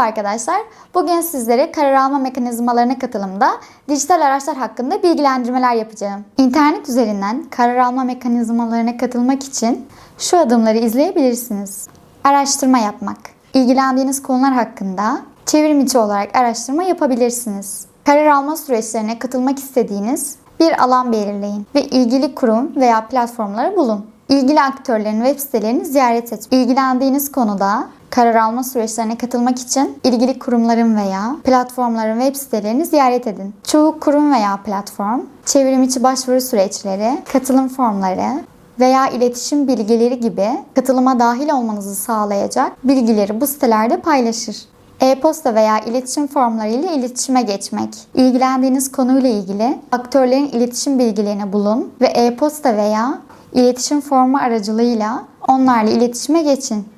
Merhaba arkadaşlar. Bugün sizlere karar alma mekanizmalarına katılımda dijital araçlar hakkında bilgilendirmeler yapacağım. İnternet üzerinden karar alma mekanizmalarına katılmak için şu adımları izleyebilirsiniz. Araştırma yapmak. İlgilendiğiniz konular hakkında çevrim içi olarak araştırma yapabilirsiniz. Karar alma süreçlerine katılmak istediğiniz bir alan belirleyin ve ilgili kurum veya platformları bulun. İlgili aktörlerin web sitelerini ziyaret et. İlgilendiğiniz konuda karar alma süreçlerine katılmak için ilgili kurumların veya platformların web sitelerini ziyaret edin. Çoğu kurum veya platform çevrim içi başvuru süreçleri, katılım formları veya iletişim bilgileri gibi katılıma dahil olmanızı sağlayacak bilgileri bu sitelerde paylaşır. E-posta veya iletişim formları ile iletişime geçmek. İlgilendiğiniz konuyla ilgili aktörlerin iletişim bilgilerini bulun ve e-posta veya iletişim formu aracılığıyla onlarla iletişime geçin.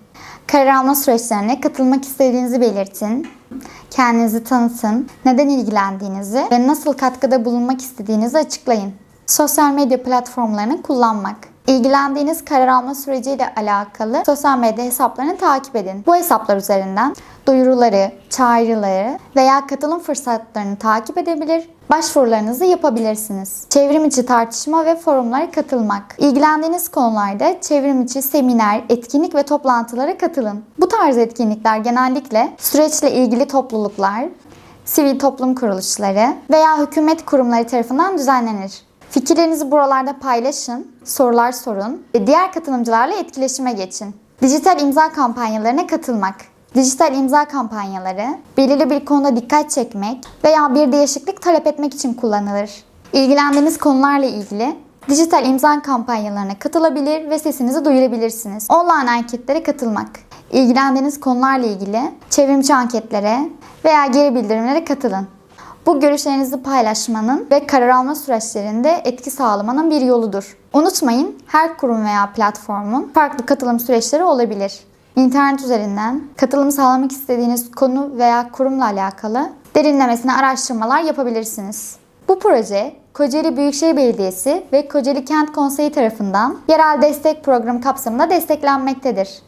Karar alma süreçlerine katılmak istediğinizi belirtin. Kendinizi tanıtın, neden ilgilendiğinizi ve nasıl katkıda bulunmak istediğinizi açıklayın. Sosyal medya platformlarını kullanmak. İlgilendiğiniz karar alma süreciyle alakalı sosyal medya hesaplarını takip edin. Bu hesaplar üzerinden duyuruları, çağrıları veya katılım fırsatlarını takip edebilir, başvurularınızı yapabilirsiniz. Çevrim içi tartışma ve forumlara katılmak. İlgilendiğiniz konularda çevrim içi seminer, etkinlik ve toplantılara katılın. Bu tarz etkinlikler genellikle süreçle ilgili topluluklar, sivil toplum kuruluşları veya hükümet kurumları tarafından düzenlenir. Fikirlerinizi buralarda paylaşın, sorular sorun ve diğer katılımcılarla etkileşime geçin. Dijital imza kampanyalarına katılmak. Dijital imza kampanyaları belirli bir konuda dikkat çekmek veya bir değişiklik talep etmek için kullanılır. İlgilendiğiniz konularla ilgili dijital imza kampanyalarına katılabilir ve sesinizi duyurabilirsiniz. Online anketlere katılmak. İlgilendiğiniz konularla ilgili çevrimçi anketlere veya geri bildirimlere katılın. Bu görüşlerinizi paylaşmanın ve karar alma süreçlerinde etki sağlamanın bir yoludur. Unutmayın, her kurum veya platformun farklı katılım süreçleri olabilir. İnternet üzerinden katılım sağlamak istediğiniz konu veya kurumla alakalı derinlemesine araştırmalar yapabilirsiniz. Bu proje Kocaeli Büyükşehir Belediyesi ve Kocaeli Kent Konseyi tarafından yerel destek programı kapsamında desteklenmektedir.